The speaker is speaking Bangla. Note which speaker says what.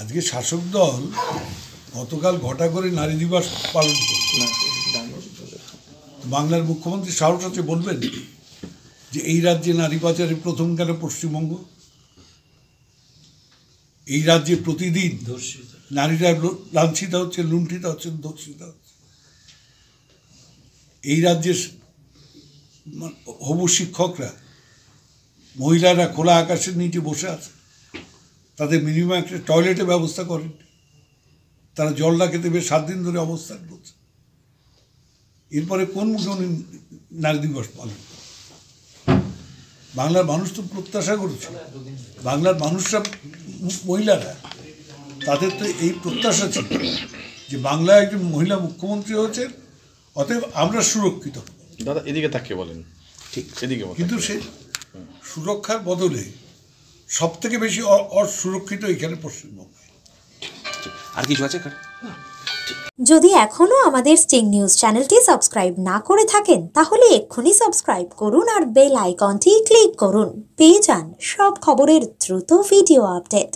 Speaker 1: আজকে শাসক দল গতকাল ঘটা করে নারী দিবস পালন করল বাংলার মুখ্যমন্ত্রী সাহস আছে বলবেন যে এই রাজ্যে নারী পাচারে প্রথম কেন পশ্চিমবঙ্গ? এই রাজ্যে প্রতিদিন নারীরা লাঞ্ছিত হচ্ছে, লুণ্ঠিত হচ্ছে ধর্ষিত হচ্ছে। এই রাজ্যের হবু শিক্ষকরা, মহিলারা খোলা আকাশের নিচে বসে আছে। তাদের মিনিমাম একটা টয়লেটের ব্যবস্থা করেন। তারা জল না খেতে পেয়ে সাত দিন ধরে অবস্থান করছে এরপরে কোন মুখে উনি নারী দিবস পালন বাংলার মানুষ তো প্রত্যাশা করেছে বাংলার মানুষরা মহিলারা তাদের তো এই প্রত্যাশা ছিল যে বাংলায় একজন মহিলা মুখ্যমন্ত্রী হয়েছে অতএব আমরা সুরক্ষিত।
Speaker 2: দাদা এদিকে তাকিয়ে বলেন। ঠিক। এদিকে
Speaker 1: কিন্তু সে সুরক্ষার বদলে সব থেকে বেশি অসুরক্ষিত এখানে পশ্চিমবঙ্গে।
Speaker 3: আর কিছু আছে
Speaker 4: যদি এখনও আমাদের স্টিং নিউজ চ্যানেলটি সাবস্ক্রাইব না করে থাকেন তাহলে এক্ষুনি সাবস্ক্রাইব করুন আর বেল আইকনটি ক্লিক করুন। পেয়ে যান সব খবরের দ্রুত ভিডিও আপডেট।